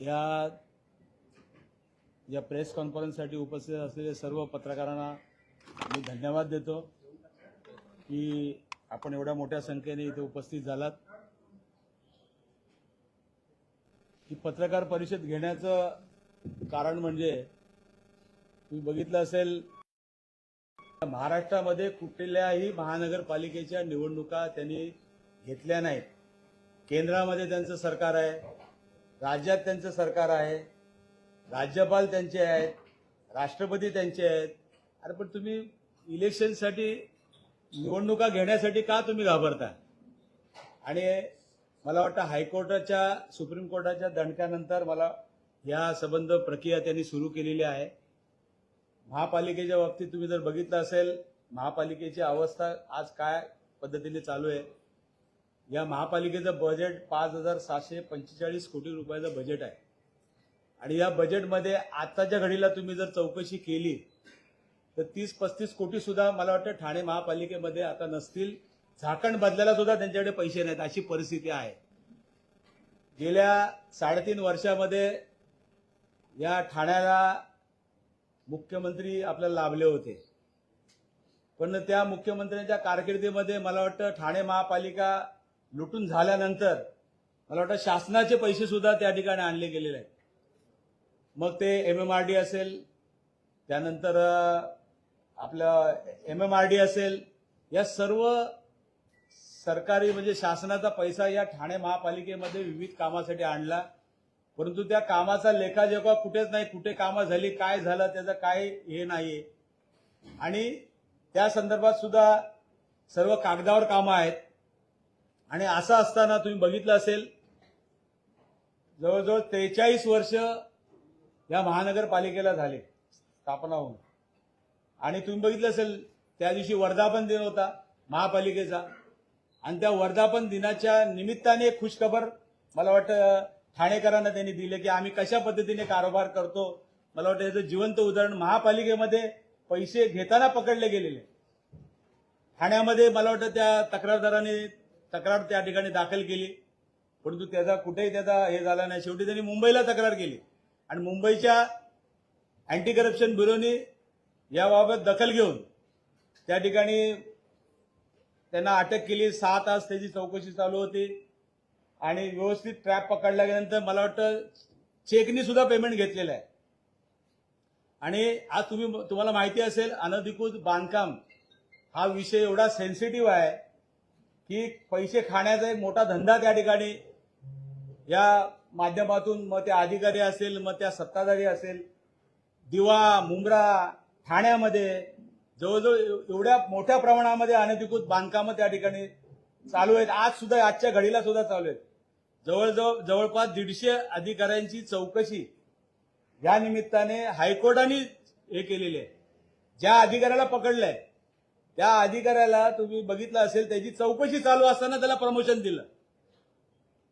या या प्रेस कॉन्फरन्ससाठी उपस्थित असलेले सर्व पत्रकारांना मी धन्यवाद देतो की आपण एवढ्या मोठ्या संख्येने इथे उपस्थित झालात. ही पत्रकार परिषद घेण्याचं कारण म्हणजे तुम्ही बघितलं असेल महाराष्ट्रामध्ये कुठल्याही महानगरपालिकेच्या निवडणुका त्यांनी घेतल्या नाहीत. केंद्रामध्ये त्यांचं सरकार आहे. राज्यात त्यांचं सरकार आहे राज्यपाल त्यांचे आहेत राष्ट्रपती त्यांचे आहेत. अरे पण तुम्ही इलेक्शनसाठी निवडणुका घेण्यासाठी का तुम्ही घाबरता आणि मला वाटतं हायकोर्टाच्या सुप्रीम कोर्टाच्या दणक्यानंतर मला या संबंध प्रक्रिया त्यांनी सुरू केलेली आहे. महापालिकेच्या बाबतीत तुम्ही जर बघितलं असेल महापालिकेची अवस्था आज काय पद्धतीने चालू आहे या महापालिकेचं बजेट पाच हजार सातशे पंचेचाळीस कोटी रुपयाचं बजेट आहे. आणि या बजेटमध्ये आताच्या घडीला तुम्ही जर चौकशी केली तर तीस पस्तीस कोटी सुद्धा मला वाटतं ठाणे महापालिकेमध्ये आता नसतील. झाकण बदलायला सुद्धा त्यांच्याकडे पैसे नाहीत अशी परिस्थिती आहे. गेल्या साडेतीन वर्षामध्ये या ठाण्याला मुख्यमंत्री आपल्याला लाभले होते. पण त्या मुख्यमंत्र्यांच्या कारकिर्दीमध्ये मला वाटतं ठाणे महापालिका लुटून झाल्यानंतर मला वाटतं शासनाचे पैसे सुद्धा त्या ठिकाणी आणले गेलेले आहेत. मग ते एम एम आर डी असेल त्यानंतर आपलं एम एम आर डी असेल या सर्व सरकारी म्हणजे शासनाचा पैसा या ठाणे महापालिकेमध्ये विविध कामासाठी आणला. परंतु त्या कामाचा लेखाजोखा कुठेच नाही कुठे कामं झाली काय झालं त्याचं काय हे नाही आणि त्या संदर्भात सुद्धा सर्व कागदावर कामं आहेत. आणि असं असताना तुम्ही बघितलं असेल जवळजवळ त्रेचाळीस वर्ष या महानगरपालिकेला झाले स्थापना होऊन. आणि तुम्ही बघितलं असेल त्या दिवशी वर्धापन दिन होता महापालिकेचा. आणि त्या वर्धापन दिनाच्या निमित्ताने एक खुशखबर मला वाटतं ठाणेकरांना त्यांनी दिले की आम्ही कशा पद्धतीने कारभार करतो. मला वाटतं याचं जिवंत उदाहरण महापालिकेमध्ये पैसे घेताना पकडले गेलेले. ठाण्यामध्ये मला वाटतं त्या तक्रारदाराने तक्रार त्या ठिकाणी दाखल केली. परंतु त्याचा कुठेही त्याचा हे झाला नाही. शेवटी त्यांनी मुंबईला तक्रार केली. आणि मुंबईच्या अँटी करप्शन ब्युरोनी याबाबत दखल घेऊन त्या ठिकाणी त्यांना अटक केली. सहा तास त्याची चौकशी चालू होती. आणि व्यवस्थित ट्रॅप पकडला गेल्यानंतर मला वाटतं चेकनी सुद्धा पेमेंट घेतलेलं आहे. आणि आज तुम्ही तुम्हाला माहिती असेल अनधिकृत बांधकाम हा विषय एवढा सेन्सिटिव्ह आहे. की पैसे खाण्याचा एक मोठा धंदा त्या ठिकाणी या माध्यमातून मग त्या अधिकारी असेल मग त्या सत्ताधारी असेल दिवा मुंब्रा ठाण्यामध्ये जवळजवळ एवढ्या मोठ्या प्रमाणामध्ये अनधिकृत बांधकामं त्या ठिकाणी चालू आहेत. आज सुद्धा आजच्या घडीला सुद्धा चालू आहेत. जवळजवळ जवळपास दीडशे अधिकाऱ्यांची चौकशी या निमित्ताने हायकोर्टाने हे केलेली आहे. ज्या अधिकाऱ्याला पकडलंय त्या अधिकाऱ्याला तुम्ही बघितलं असेल त्याची चौकशी चालू असताना त्याला प्रमोशन दिलं.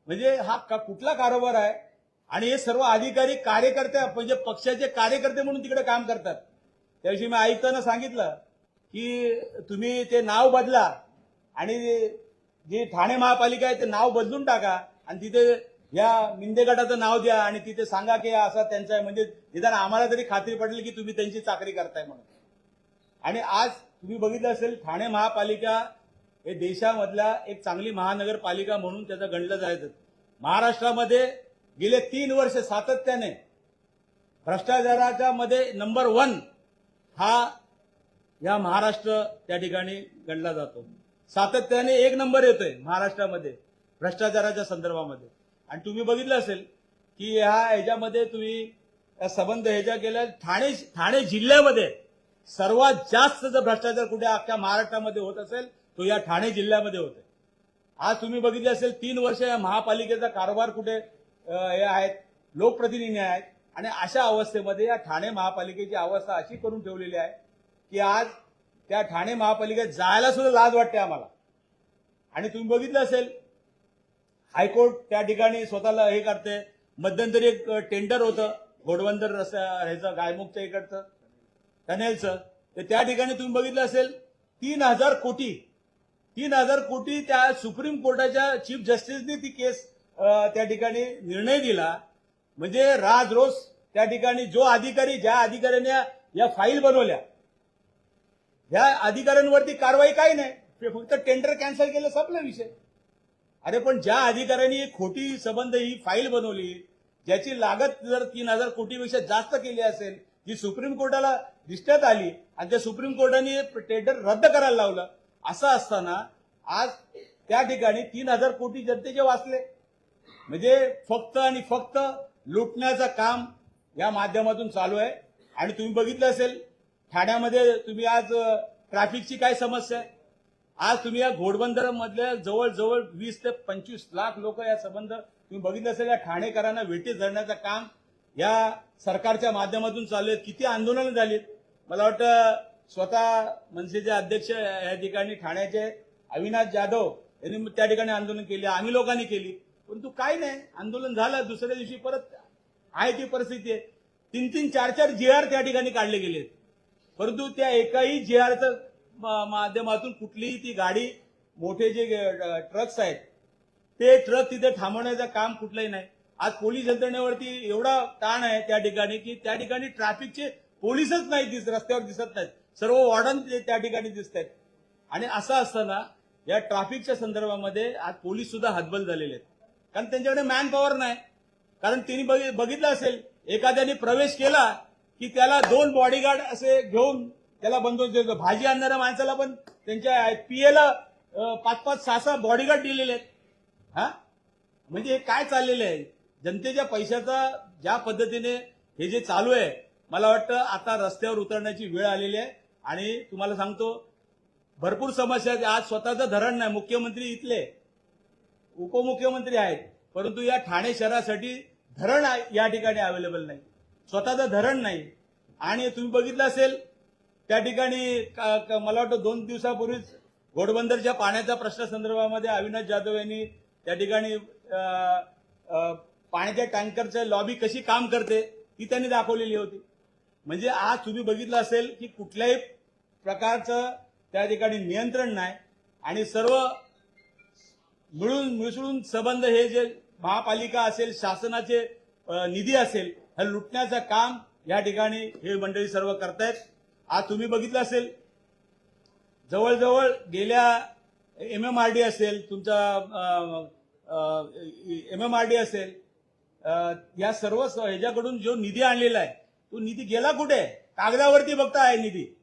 म्हणजे हा का- कुठला कारोबार आहे? आणि हे सर्व अधिकारी कार्यकर्ते म्हणजे पक्षाचे कार्यकर्ते म्हणून तिकडे काम करतात. त्याविषयी मी आयुक्तांना सांगितलं की तुम्ही ते नाव बदला आणि जे ठाणे महापालिका आहे ते नाव बदलून टाका आणि तिथे या मिंदे गटाचं नाव द्या आणि तिथे सांगा की असा त्यांचा आहे. म्हणजे निदान आम्हाला तरी खात्री पडली की तुम्ही त्यांची चाकरी करताय म्हणून. आणि आज तुम्ही बघितलं असेल ठाणे महापालिका हे देशामधल्या एक चांगली महानगरपालिका म्हणून त्याचं गणलं जायचं. महाराष्ट्रामध्ये गेले तीन वर्ष सातत्याने भ्रष्टाचाराच्या मध्ये नंबर वन हा या महाराष्ट्र त्या ठिकाणी गणला जातो. सातत्याने एक नंबर येतोय महाराष्ट्रामध्ये भ्रष्टाचाराच्या संदर्भामध्ये. आणि तुम्ही बघितलं असेल की ह्या ह्याच्यामध्ये तुम्ही या संबंध ह्याच्या केल्या ठाणे ठाणे जिल्ह्यामध्ये सर्वात जास्त जर भ्रष्टाचार कुठे अख्ख्या महाराष्ट्रामध्ये होत असेल तो या ठाणे जिल्ह्यामध्ये होते आज तुम्ही बघितले असेल तीन वर्ष या महापालिकेचा कारभार कुठे हे आहेत लोकप्रतिनिधी आहेत. आणि अशा अवस्थेमध्ये या ठाणे महापालिकेची अवस्था अशी करून ठेवलेली आहे की आज त्या ठाणे महापालिकेत जायला सुद्धा लाज वाटते आम्हाला. आणि तुम्ही बघितलं असेल हायकोर्ट त्या ठिकाणी स्वतःला हे करते. मध्यंतरी एक टेंडर होतं घोडबंदर रस्त्या ह्याचं गायमुखच्या इकडचं टनेलचं तर त्या ठिकाणी तुम्ही बघितलं असेल तीन हजार कोटी. तीन हजार कोटी त्या सुप्रीम कोर्टाच्या चीफ जस्टिसने ती केस त्या ठिकाणी निर्णय दिला. म्हणजे राज रोज त्या ठिकाणी जो अधिकारी ज्या अधिकाऱ्याने या- फाईल बनवल्या या अधिकाऱ्यांवरती कारवाई काही नाही. फक्त टेंडर कॅन्सल केलं संपला विषय. अरे पण ज्या अधिकाऱ्यांनी खोटी संबंध ही फाईल बनवली ज्याची लागत जर तीन हजार कोटीपेक्षा जास्त केली असेल जी सुप्रीम कोर्टाला दिसण्यात आली आणि ते सुप्रीम कोर्टाने टेंडर रद्द करायला लावलं. असं असताना आज त्या ठिकाणी तीन हजार कोटी जनतेचे वाचले म्हणजे फक्त आणि फक्त लुटण्याचं काम या माध्यमातून चालू आहे. आणि तुम्ही बघितलं असेल ठाण्यामध्ये तुम्ही आज ट्रॅफिकची काय समस्या आहे? आज तुम्ही या घोडबंदरमधल्या जवळजवळ वीस ते पंचवीस लाख लोक या संबंध तुम्ही बघितलं असेल या ठाणेकरांना वेटीस धरण्याचं काम या सरकारच्या माध्यमातून चालू आहे. किती आंदोलनं झालीत? मला वाटतं स्वतः मनसेचे अध्यक्ष या ठिकाणी ठाण्याचे अविनाश जाधव यांनी त्या ठिकाणी आंदोलन केले. आम्ही लोकांनी केली. परंतु काय नाही. आंदोलन झालं. दुसऱ्या दिवशी परत आहे ती परिस्थिती आहे. तीन तीन चार चार जी आर त्या ठिकाणी काढले गेले परंतु त्या एकाही जी आरचं माध्यमातून कुठलीही ती गाडी मोठे जे ट्रक्स आहेत ते ट्रक तिथे थांबवण्याचं काम कुठलंही नाही. आज पोलीस यंत्रणेवरती एवढा ताण आहे त्या ठिकाणी की त्या ठिकाणी ट्रॅफिकचे पोलीसच नाही दिस रस्त्यावर दिसत नाहीत. सर्व वॉर्डन त्या ठिकाणी दिसत आहेत आणि असं असताना या ट्रॅफिकच्या संदर्भामध्ये आज पोलीस सुद्धा हतबल झालेले आहेत. कारण त्यांच्याकडे मॅन पॉवर नाही. कारण तिने बघितलं असेल एखाद्याने प्रवेश केला की त्याला दोन बॉडीगार्ड असे घेऊन त्याला बंदोबस्त देतो. भाजी आणणाऱ्या माणसाला पण त्यांच्या पीएला पाच पाच सहा सहा बॉडीगार्ड दिलेले आहेत. हा? म्हणजे हे काय चाललेलं आहे? जनतेच्या पैशाचा ज्या पद्धतीने हे जे चालू आहे मला वाटतं आता रस्त्यावर उतरण्याची वेळ आलेली आहे. आणि तुम्हाला सांगतो भरपूर समस्या आहेत. आज स्वतःचं धरण नाही. मुख्यमंत्री इथले. उपमुख्यमंत्री आहेत. परंतु या ठाणे शहरासाठी धरण या ठिकाणी अवेलेबल नाही. स्वतःचं धरण नाही. आणि तुम्ही बघितलं असेल त्या ठिकाणी का- मला वाटतं दोन दिवसापूर्वीच घोडबंदरच्या पाण्याच्या प्रश्न संदर्भामध्ये अविनाश जाधव यांनी त्या ठिकाणी पाण्याच्या टँकरचं लॉबी कशी काम करते ती त्यांनी दाखवलेली होती. म्हणजे आज तुम्ही बघितलं असेल की कुठल्याही प्रकारचं त्या ठिकाणी नियंत्रण नाही. आणि सर्व मिळून मिसळून संबंध हे जे महापालिका असेल शासनाचे निधी असेल हे लुटण्याचं काम या ठिकाणी हे मंडळी सर्व करतायत. आज तुम्ही बघितलं असेल जवळजवळ गेल्या एम एम आर डी असेल तुमचा एम एम आर डी असेल या सर्व ह्याच्याकडून जो निधी आणलेला आहे तो निधी गेला कुठे? कागदावरती बघता आहे निधी.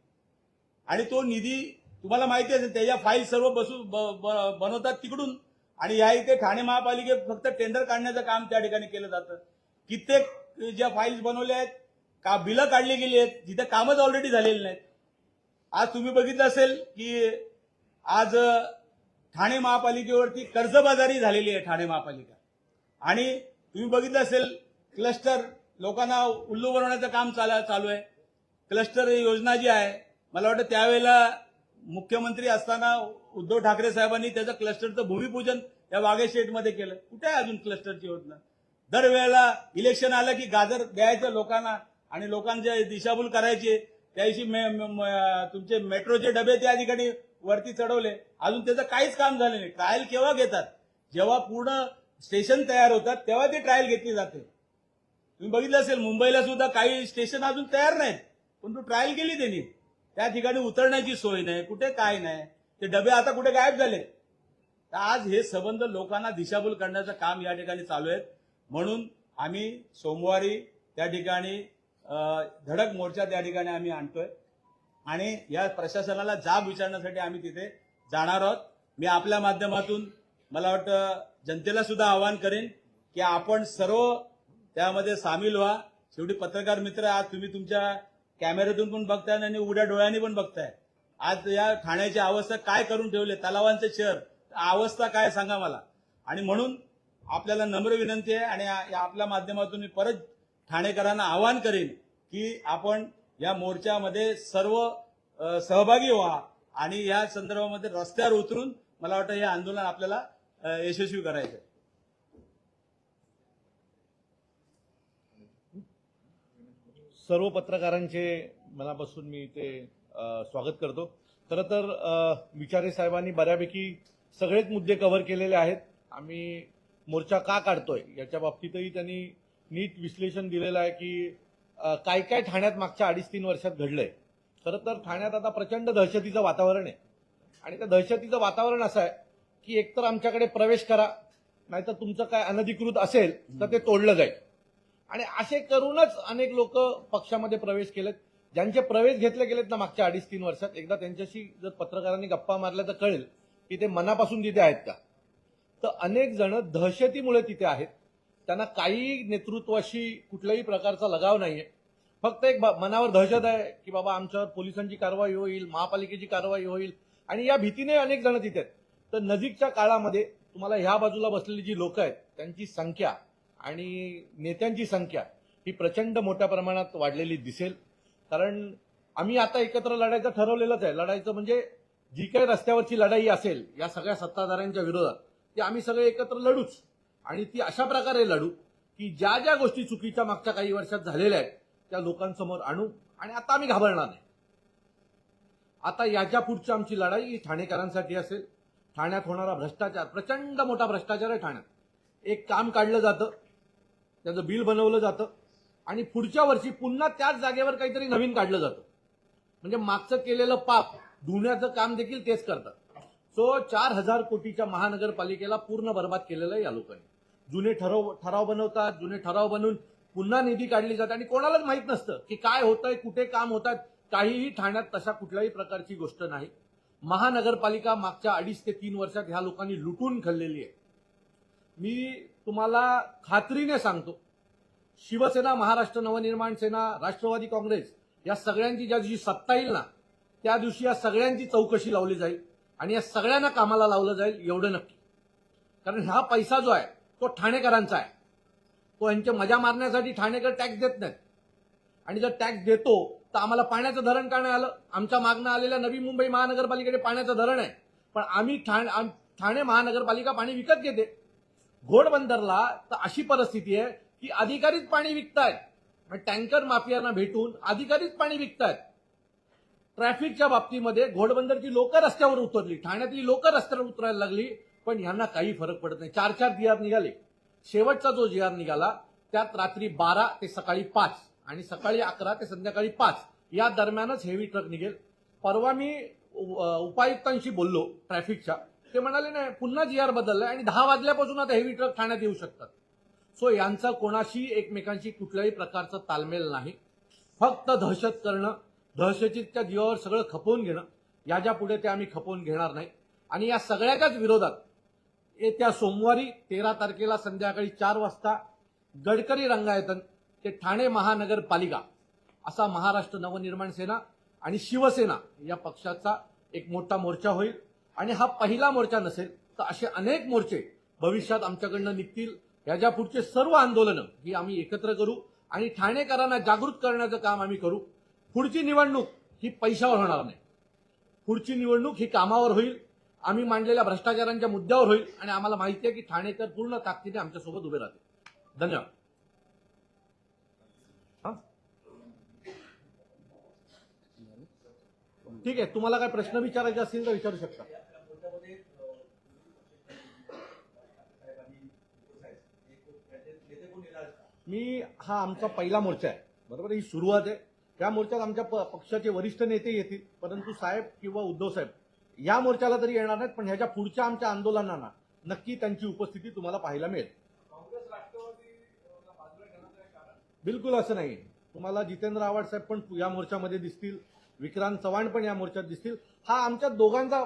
आणि तो निधी तुम्हाला माहिती असेल त्याच्या फाईल सर्व बसू ब- ब- बनवतात तिकडून. आणि या इथे ठाणे महापालिकेत फक्त टेंडर काढण्याचं काम त्या ठिकाणी केलं जातं. कित्येक ज्या फाईल्स बनवल्या आहेत का बिलं काढली गेली आहेत जिथे कामच ऑलरेडी झालेली नाहीत. आज तुम्ही बघितलं असेल की आज ठाणे महापालिकेवरती कर्जबाजारी झालेली आहे ठाणे महापालिका. आणि तुम्ही बघितलं असेल क्लस्टर लोकांना उल्लू बनवण्याचं काम चाला चालू आहे. क्लस्टर योजना जी आहे मला वाटतं त्यावेळेला मुख्यमंत्री असताना उद्धव ठाकरे साहेबांनी त्याचं क्लस्टरचं भूमिपूजन या वाघे स्टेटमध्ये केलं. कुठे आहे अजून क्लस्टरची योजना? दरवेळेला इलेक्शन आलं की गाजर द्यायचं लोकांना आणि लोकांच्या दिशाभूल करायची. त्या तुमचे मेट्रोचे डबे त्या ठिकाणी वरती चढवले. अजून त्याचं काहीच काम झालं नाही. ट्रायल केव्हा घेतात? जेव्हा पूर्ण स्टेशन तयार होतात तेव्हा ती ट्रायल घेतली जाते. तुम्ही बघितलं असेल मुंबईला सुद्धा काही स्टेशन अजून तयार नाहीत. पण तू ट्रायल केली त्यांनी. त्या ठिकाणी उतरण्याची सोय नाही कुठे काय नाही. ते डबे आता कुठे गायब झाले तर आज हे संबंध लोकांना दिशाभूल करण्याचं काम या ठिकाणी चालू आहे म्हणून आम्ही सोमवारी त्या ठिकाणी धडक मोर्चा त्या ठिकाणी आम्ही आणतोय. आणि या प्रशासनाला जाब विचारण्यासाठी आम्ही तिथे जाणार आहोत. मी आपल्या माध्यमातून मला वाटतं जनतेला सुद्धा आवाहन करेन की आपण सर्व त्यामध्ये सामील व्हा. शेवटी पत्रकार मित्र आज तुम्ही तुमच्या कॅमेऱ्यातून पण बघताय आणि उघड्या डोळ्यांनी पण बघताय. आज या ठाण्याची अवस्था काय करून ठेवले तलावांचे शहर अवस्था काय सांगा मला? आणि म्हणून आपल्याला नम्र विनंती आहे आणि या आपल्या माध्यमातून मी परत ठाणेकरांना आवाहन करेन की आपण या मोर्चामध्ये सर्व सहभागी व्हा आणि या संदर्भामध्ये रस्त्यावर उतरून मला वाटतं हे आंदोलन आपल्याला यशस्वी करायचं सर्व पत्रकारांचे मनापासून मी ते स्वागत करतो. खरं तर विचारे साहेबांनी बऱ्यापैकी सगळेच मुद्दे कव्हर केलेले आहेत. आम्ही मोर्चा का काढतोय याच्या बाबतीतही त्यांनी नीट विश्लेषण दिलेलं आहे की काय काय ठाण्यात मागच्या अडीच तीन वर्षात घडलंय. खरं तर ठाण्यात आता प्रचंड दहशतीचं वातावरण आहे. आणि त्या दहशतीचं वातावरण असं आहे की एकतर आमच्याकडे प्रवेश करा नाहीतर तुमचं काय अनधिकृत असेल तर ते तोडलं जाईल. आणि असे करूनच अनेक लोक पक्षामध्ये प्रवेश केलेत. ज्यांचे प्रवेश घेतले गेलेत ना मागच्या अडीच तीन वर्षात एकदा त्यांच्याशी जर पत्रकारांनी गप्पा मारल्या तर कळेल की ते मनापासून तिथे आहेत का. तर अनेक जण दहशतीमुळे तिथे आहेत. त्यांना काही नेतृत्वाशी कुठल्याही प्रकारचा लगाव नाहीये. फक्त एक मनावर दहशत आहे की बाबा आमच्यावर पोलिसांची कारवाई होईल महापालिकेची कारवाई होईल. आणि या भीतीने अनेक जण तिथे आहेत. तर नजीकच्या काळामध्ये तुम्हाला ह्या बाजूला बसलेली जी लोक आहेत त्यांची संख्या आणि नेत्यांची संख्या ही प्रचंड मोठ्या प्रमाणात वाढलेली दिसेल. कारण आम्ही आता एकत्र लढायचं ठरवलेलंच आहे. लढायचं म्हणजे जी काही रस्त्यावरची लढाई असेल या सगळ्या सत्ताधाऱ्यांच्या विरोधात ती आम्ही सगळे एकत्र लढूच. आणि ती अशा प्रकारे लढू की ज्या ज्या गोष्टी चुकीच्या मागच्या काही वर्षात झालेल्या आहेत त्या लोकांसमोर आणू आणि आता आम्ही घाबरणार नाही. आता याच्या पुढची आमची लढाई ही ठाणेकरांसाठी असेल. ठाण्यात होणारा भ्रष्टाचार प्रचंड मोठा भ्रष्टाचार आहे ठाण्यात. एक काम काढलं जातं. त्याचं बिल बनवलं जातं. आणि पुढच्या वर्षी पुन्हा त्याच जागेवर काहीतरी नवीन काढलं जातं. म्हणजे मागचं केलेलं पाप धुण्याचं काम देखील तेच करतात. सो चार हजार कोटीच्या महानगरपालिकेला पूर्ण बर्बाद केलेलं आहे या लोकांनी. जुने ठराव ठराव बनवतात जुने ठराव बनवून पुन्हा निधी काढली जाते. आणि कोणालाच माहीत नसतं की काय होतंय कुठे काम होतात. काहीही ठाण्यात तशा कुठल्याही प्रकारची गोष्ट नाही. महानगरपालिका मागच्या अडीच ते तीन वर्षात ह्या लोकांनी लुटून खाल्लेली आहे. मी तुम्हाला खात्रीने सांगतो. शिवसेना महाराष्ट्र नवनिर्माण सेना राष्ट्रवादी काँग्रेस या सगळ्यांची ज्या दिवशी सत्ता येईल ना त्या दिवशी या सगळ्यांची चौकशी लावली जाईल आणि या सगळ्यांना कामाला लावलं जाईल एवढं नक्की. कारण हा पैसा जो आहे तो ठाणेकरांचा आहे. तो यांचे मजा मारण्यासाठी ठाणेकर टॅक्स देत नाहीत. आणि जर टॅक्स देतो तर आम्हाला पाण्याचं धरण का नाही आलं? आमच्या मागणं आलेल्या नवी मुंबई महानगरपालिकेकडे पाण्याचं धरण आहे. पण आम्ही ठाणे आम- ठाणे महानगरपालिका पाणी विकत घेते. घोडबंदरला तर अशी परिस्थिती आहे की अधिकारीच पाणी विकतायत. टँकर माफियांना भेटून अधिकारीच पाणी विकतायत. ट्रॅफिकच्या बाबतीमध्ये घोडबंदरची लोक रस्त्यावर उतरली. ठाण्यातली लोक रस्त्यावर उतरायला लागली पण यांना काही फरक पडत नाही. चार चार जी आर निघाले. शेवटचा जो जी आर निघाला त्यात रात्री बारा ते सकाळी पाच आणि सकाळी अकरा ते संध्याकाळी पाच या दरम्यानच हेवी ट्रक निघेल. परवा मी उपायुक्तांशी बोललो ट्रॅफिकच्या. ते म्हणाले नाही पुन्हा जी आर बदललाय आणि दहा वाजल्यापासून आता हेवी ट्रक ठाण्यात येऊ शकतात. सो यांचा कोणाशी एकमेकांशी कुठल्याही प्रकारचा तालमेल नाही. फक्त दहशत करणं दहशतीच्या जीवावर सगळं खपवून घेणं याच्यापुढे ते आम्ही खपवून घेणार नाही. आणि या सगळ्याच्याच विरोधात येत्या सोमवारी तेरा तारखेला संध्याकाळी चार वाजता गडकरी रंगायतन ते ठाणे महानगरपालिका असा महाराष्ट्र नवनिर्माण सेना आणि शिवसेना या पक्षाचा एक मोठा मोर्चा होईल. आणि हा पहिला मोर्चा नसेल तर असे अनेक मोर्चे भविष्यात आमच्याकडनं निघतील. याच्या पुढचे सर्व आंदोलनं ही आम्ही एकत्र करू आणि ठाणेकरांना जागृत करण्याचं काम आम्ही करू. पुढची निवडणूक ही पैशावर होणार नाही. पुढची निवडणूक ही कामावर होईल. आम्ही मांडलेल्या भ्रष्टाचारांच्या मुद्द्यावर होईल आणि आम्हाला माहिती आहे की ठाणेकर पूर्ण ताकदीने आमच्यासोबत उभे राहतील. धन्यवाद. हा? ठीक आहे तुम्हाला काय प्रश्न विचारायचे असतील तर विचारू शकता. मी हा आमचा पहिला मोर्चा आहे. बरोबर? ही सुरुवात आहे. या मोर्चात आमच्या पक्षाचे वरिष्ठ नेते येतील परंतु साहेब किंवा उद्धव साहेब. या मोर्चाला तरी येणार नाहीत पण ह्याच्या पुढच्या आमच्या आंदोलनांना नक्की त्यांची उपस्थिती तुम्हाला पाहायला मिळेल. बिलकुल असं नाही. तुम्हाला जितेंद्र आव्हाड साहेब पण या मोर्चामध्ये दिसतील विक्रांत चव्हाण पण या मोर्चात दिसतील. हा आमच्या दोघांचा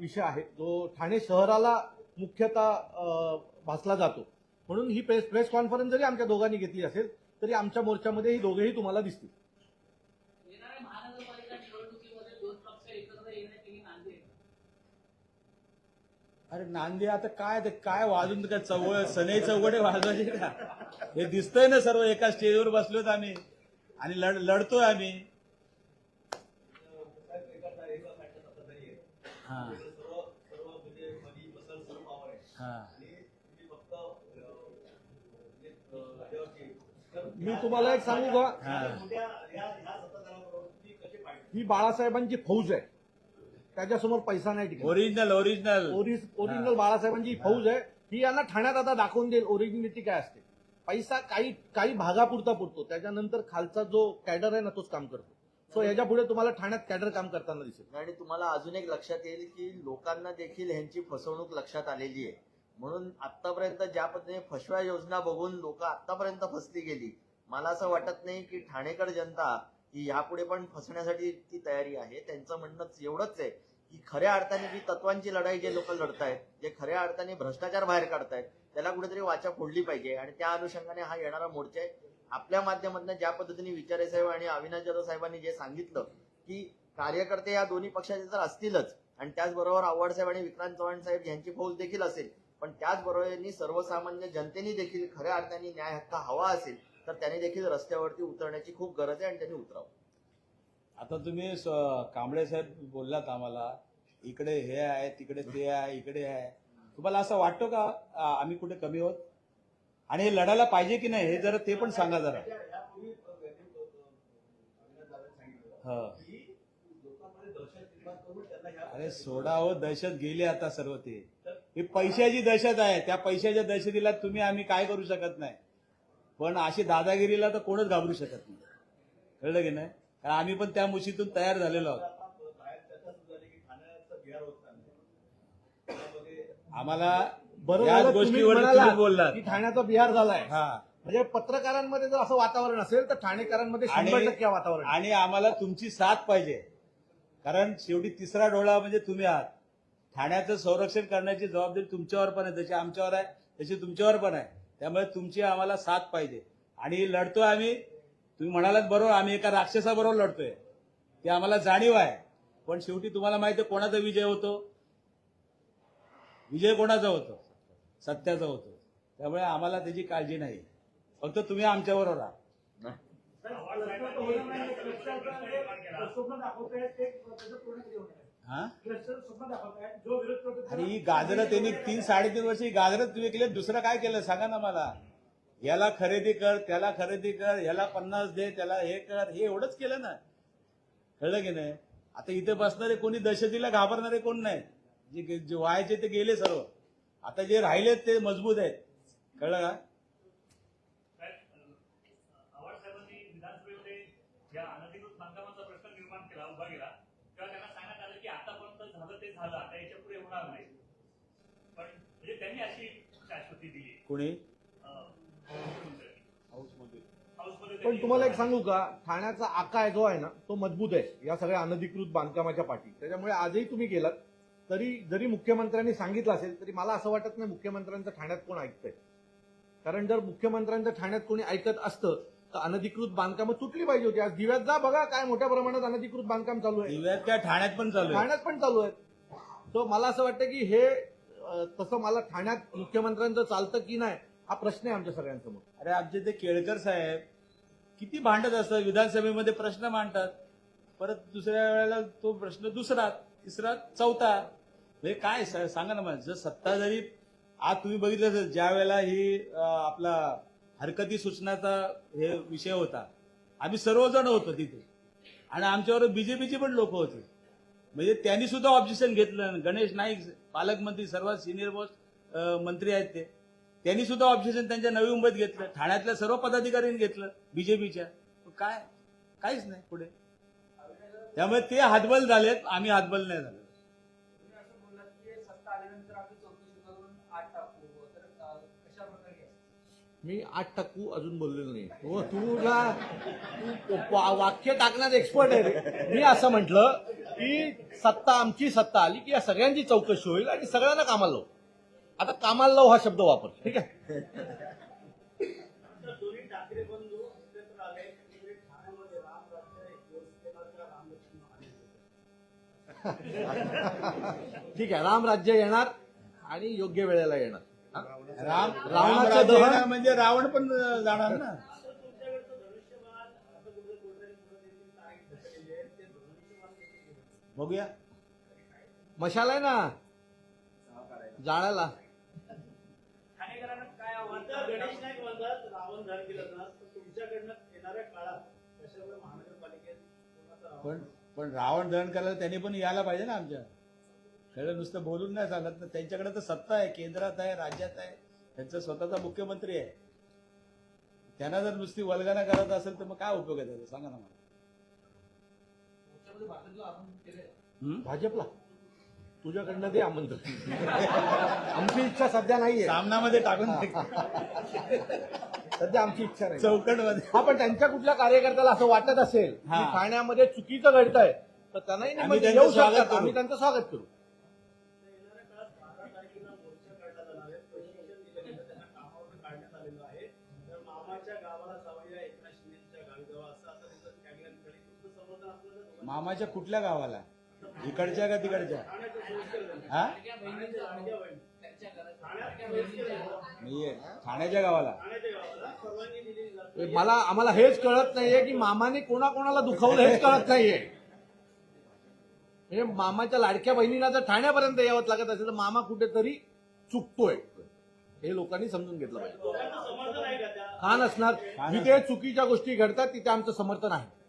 विषय आहे. जो ठाणे शहराला मुख्यतः भासला जातो. म्हणून ही प्रेस प्रेस कॉन्फरन्स जरी आमच्या दोघांनी घेतली असेल तरी आमच्या मोर्चामध्ये ही दोघेही तुम्हाला दिसतील. येणाऱ्या महानगरपालिका निवडणुकीमध्ये दोन पक्ष एकत्र येण्याची नांदी आहे अरे नांदे आता काय ते काय वाजून काय चौघ सनई चौघडे वाजवायचे का? हे दिसतंय ना सर्व एका स्टेजवर बसलोत आम्ही. आणि लढ लढतोय आम्ही. हा. हा. मी तुम्हाला एक सांगू का? हा. ही बाळासाहेबांची फौज आहे. त्याच्यासमोर पैसा नाही टिकत. ओरिजिनल ओरिजिनल ओरिजिनल बाळासाहेबांची फौज आहे. ही यांना ठाण्यात आता दाखवून देईल. ओरिजिनिटी काय असते? पैसा काही काही भागापुरता पुरतो. त्याच्यानंतर खालचा जो कॅडर आहे ना तोच काम करतो. सो याच्यापुढे तुम्हाला ठाण्यात कॅडर काम करताना दिसेल. आणि तुम्हाला अजून एक लक्षात येईल की लोकांना देखील ह्यांची फसवणूक लक्षात आलेली आहे. म्हणून आतापर्यंत ज्या पद्धतीने फसव्या योजना बघून लोक आतापर्यंत फसली गेली मला असं वाटत नाही की ठाणेकर जनता ही यापुढे पण फसण्यासाठी ती तयारी आहे. त्यांचं म्हणणं एवढंच आहे की खऱ्या अर्थाने जी तत्वांची लढाई जे लोक लढतायत जे खऱ्या अर्थाने भ्रष्टाचार बाहेर काढतायत त्याला कुठेतरी वाचा फोडली पाहिजे आणि त्या अनुषंगाने हा येणारा मोर्चा आहे. आपल्या माध्यमातून ज्या पद्धतीने विचारे साहेब आणि अविनाश जाधव साहेबांनी जे सांगितलं की कार्यकर्ते या दोन्ही पक्षाचे तर असतीलच आणि त्याचबरोबर आव्हाड साहेब आणि विक्रांत चव्हाण साहेब यांची फौज देखील असेल पण त्याचबरोबर सर्वसामान्य जनतेने देखील खऱ्या अर्थाने न्याय हक्क हवा असेल तर त्यांनी देखील रस्त्यावरती उतरण्याची खूप गरज आहे आणि त्यांनी उतरावं. आता तुम्ही कांबळे साहेब बोललात आम्हाला इकडे हे आहे तिकडे ते आहे इकडे आहे. तुम्हाला असं वाटतो का आम्ही कुठे कमी आहोत आणि हे लढायला पाहिजे की नाही हे जरा ते पण सांगा जरा. हा. अरे सोडा हो दहशत गेली आता सर्व ते. ही पैशाची दहशत आहे त्या पैशाच्या दहशतीला तुम्ही आम्ही काय करू शकत नाही? पण अशी दादागिरीला तर कोणच घाबरू शकत नाही. कळलं की नाही? कारण आम्ही पण त्या मुशीतून तयार झालेलो आहोत. आम्हाला बरं याच झालं तुम्ही गोष्टीवर म्हणालात तुम्ही बोललात. की ठाण्याचा बिहार झालाय. हा. म्हणजे पत्रकारांमध्ये जर असं वातावरण असेल तर ठाणेकरांमध्ये आणि- शंभर टक्के वातावरण आहे. आणि आम्हाला तुमची साथ पाहिजे. कारण शेवटी तिसरा डोळा म्हणजे तुम्ही आहात. ठाण्याचं संरक्षण करण्याची जबाबदारी तुमच्यावर पण आहे. जशी आमच्यावर आहे तशी तुमच्यावर पण आहे. त्यामुळे तुमची आम्हाला साथ पाहिजे. आणि लढतोय आम्ही तुम्ही म्हणालात बरोबर आम्ही एका राक्षसाबरोबर लढतोय. ते आम्हाला जाणीव आहे. पण शेवटी तुम्हाला माहिती आहे कोणाचा विजय होतो? विजय कोणाचा होतो? सत्याचा होतो. त्यामुळे आम्हाला त्याची काळजी नाही. फक्त तुम्ही आमच्याबरोबर आहात अरे ही गाजरं त्यांनी तीन साडेतीन वर्ष ही गाजरं विकले दुसरं काय केलं? सांगा ना मला. याला खरेदी कर त्याला खरेदी कर याला पन्नास दे त्याला हे कर हे एवढंच केलं ना. कळलं की नाही? आता इथे बसणारे कोणी दहशतीला घाबरणारे कोण नाही? जे जे व्हायचे ते गेले सर्व. आता जे राहिलेत ते मजबूत आहेत. कळलं का आव्हाड साहेबांनी विधानसभेमध्ये या अनधिकृत बांधकामाचा प्रश्न निर्माण केला उभा केला तेव्हा त्यांना सांगण्यात आलं की आतापर्यंत झालं आता याच्यापुढे होणार नाही. पण म्हणजे त्यांनी अशी शाश्वती दिली. कोणी? हाऊसमध्ये. पण तुम्हाला एक सांगू का ठाण्याचा आकाय जो आहे ना तो मजबूत आहे. या सगळ्या अनधिकृत बांधकामाच्या पाठी. त्याच्यामुळे आजही तुम्ही गेलात तरी जरी मुख्यमंत्र्यांनी सांगितलं असेल तरी मला असं वाटत नाही मुख्यमंत्र्यांचं ठाण्यात कोण ऐकतंय. कारण जर मुख्यमंत्र्यांचं ठाण्यात कोणी ऐकत असतं तर अनधिकृत बांधकामं तुटली पाहिजे होती. आज दिव्यात जा बघा काय मोठ्या प्रमाणात अनधिकृत बांधकाम चालू आहे. दिव्यात काय ठाण्यात पण चालू आहे. ठाण्यात पण चालू आहेत तो मला असं वाटतं की हे तसं मला ठाण्यात मुख्यमंत्र्यांचं चालतं की नाही हा प्रश्न आहे आमच्या सगळ्यांसमोर. अरे आमचे ते केळकर साहेब किती भांडत असतात विधानसभेमध्ये प्रश्न मांडतात. परत दुसऱ्या वेळेला तो प्रश्न दुसरा तिसरा चौथा. म्हणजे काय स- सांगा ना मला जर सत्ताधारी आज तुम्ही बघितलं असेल ज्या वेळेला ही आपला हरकती सूचनाचा हे विषय होता आम्ही सर्वजण होतो तिथे. आणि आमच्यावर बीजेपीचे पण लोक होते. म्हणजे त्यांनी सुद्धा ऑब्जेक्शन घेतलं. गणेश नाईक पालकमंत्री सर्वात सिनियर मोस्ट मंत्री आहेत ते. त्यांनी सुद्धा ऑब्जेक्शन त्यांच्या नवी मुंबईत घेतलं. ठाण्यातल्या सर्व पदाधिकाऱ्यांनी घेतलं बीजेपीच्या काय? काहीच नाही पुढे. त्यामुळे ते हातबल झालेत आम्ही हातबल नाही झालो? मी आठ टाकू अजून बोललेलो नाही. हो तुला तू वाक्य टाकण्यात एक्सपर्ट आहे रे. मी असं म्हटलं की सत्ता आमची सत्ता आली की या सगळ्यांची चौकशी होईल आणि सगळ्यांना कामाला लावू. आता कामाला लावू हा शब्द वापर ठीक आहे? ठीक आहे राम राज्य येणार आणि योग्य वेळेला येणार. हा? राम रावणाचं दहन म्हणजे रावण पण जाणार ना? बघूया. मशाल आहे ना? जाळाला पण पण रावण दहन करायला त्यांनी पण यायला पाहिजे ना आमच्या. खरं नुसतं बोलून नाही चालत ना त्यांच्याकडे तर सत्ता आहे केंद्रात आहे राज्यात आहे. त्यांचा स्वतःचा मुख्यमंत्री आहे. त्यांना जर नुसती वल्गना करत असेल तर मग काय उपयोग आहे त्याचा? सांगा ना मला मोर्चामध्ये भारतातलं आपण केलंय हं? भाजपला. तुझ्याकडनं दे आमंत्रण. आमची इच्छा सध्या नाहीये. सामनामध्ये टाकून सध्या आमची इच्छा नाही. चौकटमध्ये हा पण त्यांच्या कुठल्या कार्यकर्त्याला असं वाटत असेल की. ठाण्यामध्ये चुकीचं घडतंय तर त्यांनाही निमंत्रण येऊ स्वागत शकतात. आम्ही त्यांचं स्वागत करू. मामाच्या कुठल्या गावाला? इकडच्या का तिकडच्या. हा. मी ठाण्याच्या गावाला. मला आम्हाला हेच कळत नाहीये की मामाने कोणाकोणाला दुखावलं हेच कळत नाहीये. म्हणजे मामाच्या लाडक्या बहिणीला जर ठाण्यापर्यंत यावं लागत असेल तर मामा कुठेतरी चुकतोय. हे लोकांनी समजून घेतलं पाहिजे. का नसणार? जिथे चुकीच्या गोष्टी घडतात तिथे आमचं समर्थन आहे.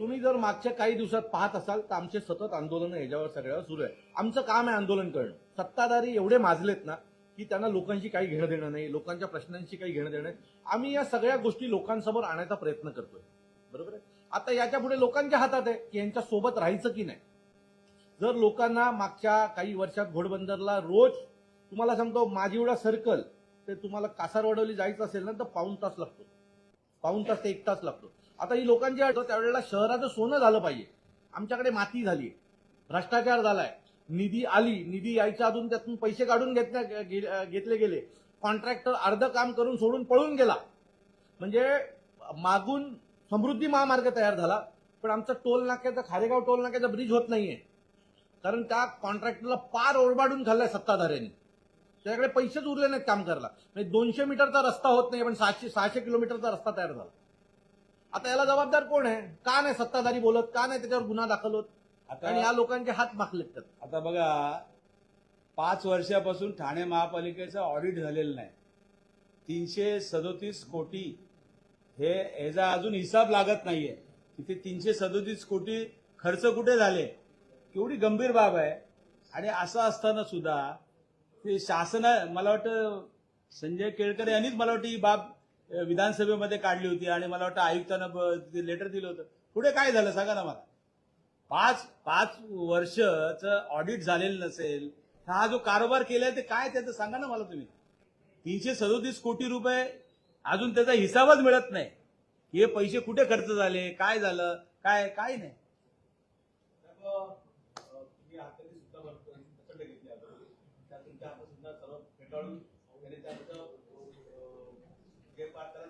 तुम्ही जर मागच्या काही दिवसात पाहत असाल तर आमचे सतत आंदोलन याच्यावर सगळ्यावर सुरू आहे. आमचं काम आहे आंदोलन करणं. सत्ताधारी एवढे माजलेत ना की त्यांना लोकांशी काही घेणं देणं नाही लोकांच्या प्रश्नांशी काही घेणं देणं नाही. आम्ही या सगळ्या गोष्टी लोकांसमोर आणायचा प्रयत्न करतोय. बरोबर आहे? आता याच्यापुढे लोकांच्या हातात आहे की यांच्या सोबत राहायचं की नाही? जर लोकांना मागच्या काही वर्षात घोडबंदरला रोज तुम्हाला सांगतो माझीवडा सर्कल ते तुम्हाला कासारवडवली जायचं असेल ना तर पाऊन तास लागतो. पाऊन तास ते एक तास लागतो. आता ही लोकांची अट त्यावेळेला शहराचं सोनं झालं पाहिजे. आमच्याकडे माती झाली. भ्रष्टाचार झालाय. निधी आली निधी यायच्या अजून त्यातून पैसे काढून घेतल्या गे- घेतले गेले. कॉन्ट्रॅक्टर अर्ध काम करून सोडून पळून गेला. म्हणजे मागून समृद्धी महामार्ग तयार झाला. पण आमचं टोल नाक्याचा खारेगाव टोल नाक्याचा ब्रिज होत नाहीये. कारण त्या कॉन्ट्रॅक्टरला पार ओरबाडून खाल्लाय सत्ताधाऱ्यांनी. त्याच्याकडे पैसेच उरले नाहीत काम करायला. म्हणजे दोनशे मीटरचा रस्ता होत नाही पण सहाशे सहाशे किलोमीटरचा रस्ता तयार झाला. आता याला जबाबदार कोण आहे? का नाही सत्ताधारी बोलत? का नाही त्याच्यावर गुन्हा दाखल होत आणि या आता लोकांचे हात माखलेत. त्यात आता बघा पाच वर्षापासून ठाणे महापालिकेचं ऑडिट झालेलं नाही. तीनशे सदोतीस कोटी हे ह्याचा अजून हिसाब लागत नाहीये. तिथे तीनशे सदोतीस कोटी खर्च कुठे झाले? केवढी गंभीर बाब आहे. आणि असं असताना सुद्धा ते शासन मला वाटतं संजय केळकर यांनीच मला वाटतं ही बाब विधानसभेमध्ये काढली होती आणि मला वाटतं आयुक्तांना लेटर दिलं होतं. पुढे काय झालं सांगा ना मला. पाच पाच वर्षचं ऑडिट झालेलं नसेल हा जो कारोबार केलाय ते काय त्याचं सांगा ना मला तुम्ही. तीनशे सदोतीस कोटी रुपये अजून त्याचा हिसाबच मिळत नाही. हे पैसे कुठे खर्च झाले काय झालं काय काय नाही तुम्ही हाताने सुद्धा भरपूर प्रचंड घेतली आता त्या तुमच्या हातात सुद्धा सर्व फेटाळून आणि त्याचं गैरपार करत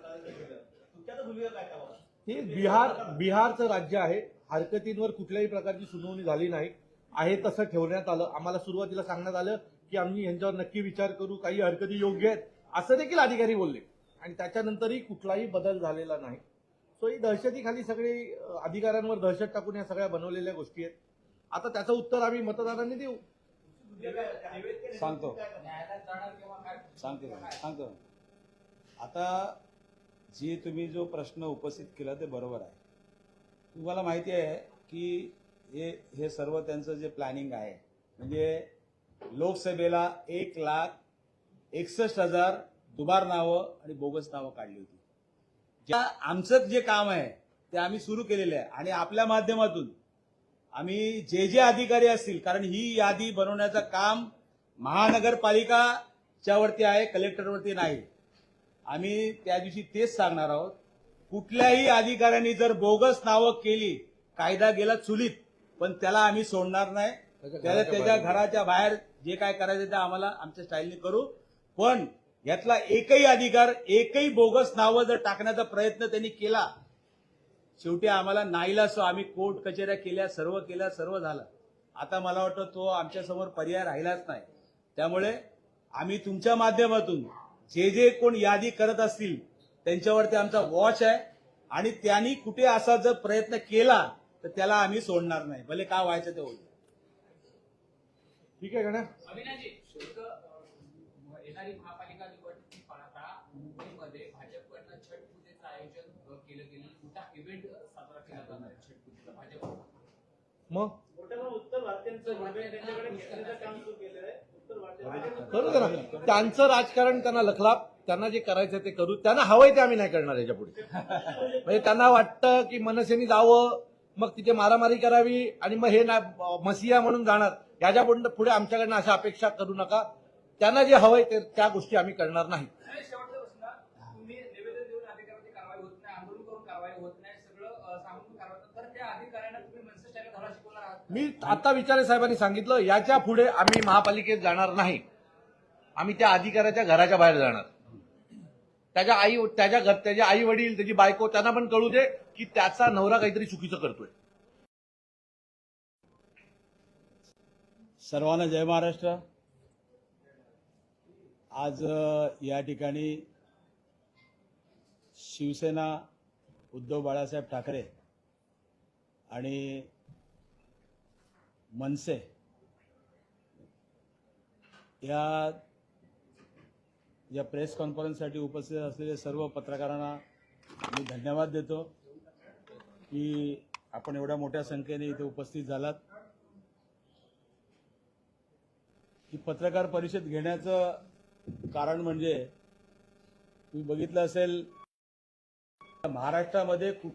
आलं केलं तुमच्या भूमिका काय का बाबा हे बिहार बिहारचं राज्य आहे. हरकतींवर कुठल्याही प्रकारची सुनावणी झाली नाही. आहे तसं ठेवण्यात आलं. आम्हाला सुरुवातीला सांगण्यात आलं की आम्ही यांच्यावर नक्की विचार करू काही हरकती योग्य आहेत असं देखील अधिकारी बोलले. आणि त्याच्यानंतरही कुठलाही बदल झालेला नाही. सो ही दहशतीखाली सगळी अधिकाऱ्यांवर दहशत टाकून या सगळ्या बनवलेल्या गोष्टी आहेत. आता त्याचं उत्तर आम्ही मतदारांनी देऊ. सांगतो. सांगते. सांगतो. आता जी तुम्ही जो प्रश्न उपस्थित केला ते बरोबर आहे. तुम्हाला माहिती आहे की हे हे सर्व त्यांचं जे प्लॅनिंग आहे म्हणजे लोकसभेला एक लाख एकसष्ट हजार दुबार नावं आणि बोगस नावं काढली होती. ज्या आमचं जे काम आहे ते आम्ही सुरू केलेलं आहे. आणि आपल्या माध्यमातून आम्ही जे जे अधिकारी असतील कारण ही यादी बनवण्याचं काम महानगरपालिकाच्यावरती आहे कलेक्टरवरती नाही. आम्ही त्या दिवशी तेच सांगणार आहोत कुठल्याही अधिकाऱ्यांनी जर बोगस नावं केली कायदा गेला चुलीत पण त्याला आम्ही सोडणार नाही. त्याला त्याच्या घराच्या बाहेर जे काय करायचं ते आम्हाला आमच्या स्टाईलने करू. पण यातला एकही अधिकार एकही बोगस नावं जर टाकण्याचा प्रयत्न त्यांनी केला शेवटी आम्हाला नाईला सो आम्ही कोर्ट कचेऱ्या केल्या सर्व केल्या सर्व झालं. आता मला वाटतं तो आमच्यासमोर पर्याय राहिलाच नाही. त्यामुळे आम्ही तुमच्या माध्यमातून जे जे कोण यादी करत असतील त्यांच्यावरती आमचा वॉच आहे. आणि त्यांनी कुठे असा जर प्रयत्न केला तर त्याला आम्ही सोडणार नाही. भले काय व्हायचं ते होईल. ठीक आहे येणारी महापालिका निवडणुकी पाहता मुंबईमध्ये भाजपकडनं छठ पूजेचं आयोजन केलं गेलं. मोठा इव्हेंट साजरा केला जाणार आहे छठ पूजेचा मग? मोठ्यानं उत्तर भारतीयांचं त्यांच्याकडे घेण्याचं काम सुरू केलं आहे. उत्तर भारतीय करू दे ना त्यांचं राजकारण त्यांना लखलाप त्यांना जे करायचं ते करू. त्यांना हवंय ते आम्ही नाही करणार याच्यापुढे म्हणजे त्यांना वाटतं की मनसेने जावं मग तिथे मारामारी करावी आणि मग हे ना मसिया म्हणून जाणार. याच्यापुढे पुढे आमच्याकडनं अशा अपेक्षा करू नका. त्यांना जे हवंय ते त्या गोष्टी आम्ही करणार नाही आणि शेवटचा प्रश्न तुम्ही निवेदन देऊन अधिकाऱ्यांची कारवाई होत नाही आंदोलन करून कारवाई होत नाही सगळं अं, सांगून कारवाई होत नाही. तर त्या अधिकाऱ्यांना तुम्ही मनसेच्या धडा शिकवणार आहात मी आता विचारे साहेबांनी सांगितलं याच्यापुढे आम्ही महापालिकेत जाणार नाही. आम्ही त्या अधिकाऱ्याच्या घराच्या बाहेर जाणार. त्याच्या आई त्याच्या घर त्याचे आई वडील त्याची बायको त्यांना पण कळू दे की त्याचा नवरा काहीतरी चुकीचं करतोय. सर्वांना जय महाराष्ट्र. आज या ठिकाणी शिवसेना उद्धव बाळासाहेब ठाकरे आणि मनसे. या या प्रेस कॉन्फरन्ससाठी उपस्थित असलेले सर्व पत्रकारांना मी धन्यवाद देतो की आपण एवढ्या मोठ्या संख्येने इथे उपस्थित झालात. ही पत्रकार परिषद घेण्याचं कारण म्हणजे तुम्ही बघितलं असेल महाराष्ट्रामध्ये कु-